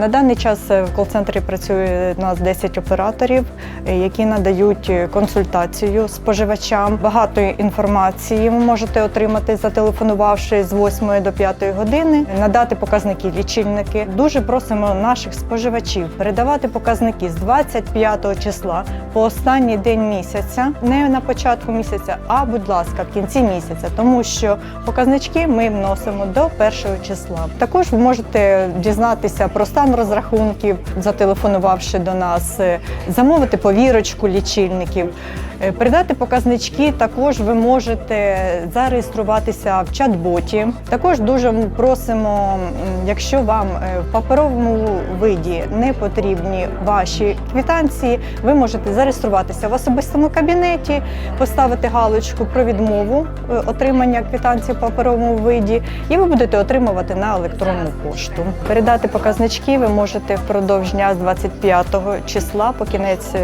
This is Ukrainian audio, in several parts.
На даний час е, в кол-центрі працює у нас 10 операторів, які надають е, консультацію споживачам. Багато інформації ви можете отримати, зателефонувавши з 8 до 5 години, надати показники лічильники. Дуже просимо наших споживачів передавати показники з 25 числа по останній день місяця, не на початку місяця, а будь ласка, в кінці місяця, тому що показнички ми вносимо до першого числа. Також ви можете дізнатися про стан розрахунків, зателефонувавши до нас, е, замовити повірочку лічильників. Е, Передати показнички також ви можете зареєструватися в чат-боті. Також дуже просимо, якщо вам е, в паперовому виді не потрібні ваші квитанції, ви можете зареєструватися в особистому кабінеті, поставити галочку про відмову е, отримання квитанції в паперовому виді, і ви будете отримувати на електронну пошту. Передати показнички ви можете впродовж дня з 25 числа по кінець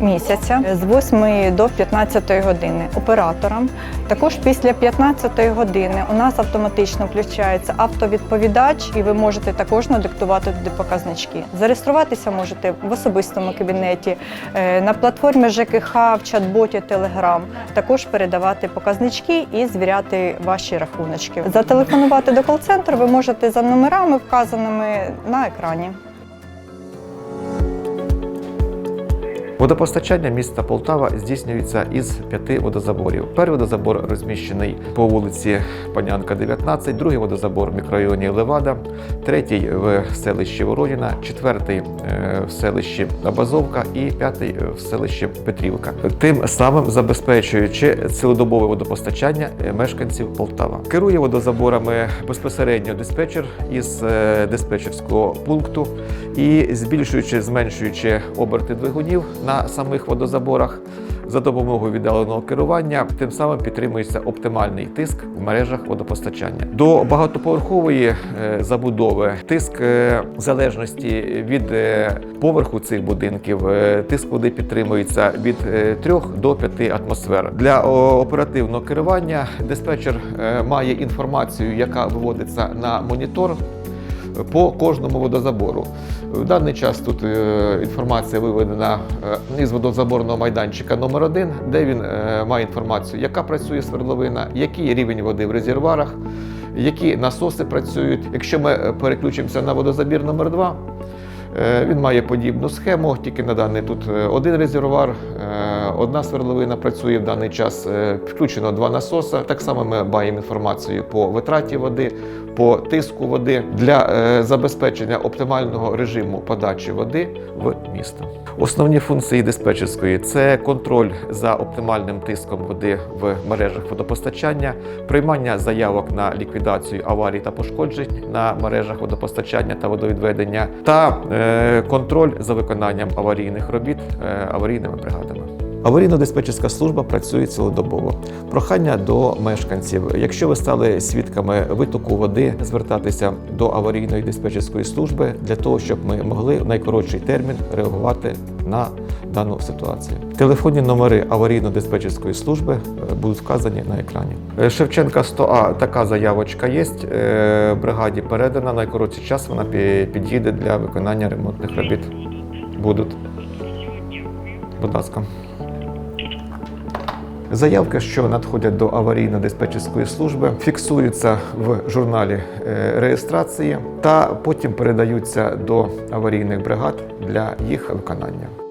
місяця з 8 до 15 години операторам. Також після 15 години у нас автоматично включається автовідповідач, і ви можете також надиктувати туди показнички. Зареєструватися можете в особистому кабінеті, е, на платформі ЖКХ, в чат-боті Telegram. Також передавати показнички і звіряти ваші рахуночки. Зателефонувати до кол-центру ви можете за номерами, вказаними на екрані. Водопостачання міста Полтава здійснюється із п'яти водозаборів. Перший водозабор розміщений по вулиці Панянка, 19, другий водозабор в мікрорайоні Левада, третій в селищі Вороніна, четвертий е, в селищі Абазовка і п'ятий в селищі Петрівка. Тим самим забезпечуючи цілодобове водопостачання е, мешканців Полтава. Керує водозаборами безпосередньо диспетчер із е, диспетчерського пункту і збільшуючи, зменшуючи оберти двигунів на самих водозаборах за допомогою віддаленого керування, тим самим підтримується оптимальний тиск в мережах водопостачання. До багатоповерхової е, забудови тиск е, в залежності від е, поверху цих будинків, тиск води підтримується від 3 до 5 атмосфер. Для оперативного керування диспетчер має інформацію, яка виводиться на монітор по кожному водозабору. В даний час тут е, інформація виведена е, із водозаборного майданчика номер 1 де він е, має інформацію, яка працює свердловина, який рівень води в резервуарах, які насоси працюють. Якщо ми переключимося на водозабір номер 2 Е, Він має подібну схему, тільки на даний тут один резервуар, одна свердловина працює в даний час. е, Включено два насоса. Так само ми маємо інформацію по витраті води, по тиску води для е, забезпечення оптимального режиму подачі води в місто. Основні функції диспетчерської це контроль за оптимальним тиском води в мережах водопостачання, приймання заявок на ліквідацію аварій та пошкоджень на мережах водопостачання та водовідведення, та е, контроль за виконанням аварійних робіт аварійними бригадами. Аварійно-диспетчерська служба працює цілодобово. Прохання до мешканців. Якщо ви стали свідками витоку води, звертатися до аварійної диспетчерської служби для того, щоб ми могли в найкоротший термін реагувати на дану ситуацію. Телефонні номери аварійно-диспетчерської служби е, будуть вказані на екрані. Е, Шевченка 100А така заявочка є. е, Бригаді передана. Найкоротший час вона пі- під'їде для виконання ремонтних робіт. Будуть. Будь ласка. Заявки, що надходять до аварійно-диспетчерської служби, фіксуються в журналі е, реєстрації та потім передаються до аварійних бригад для їх виконання.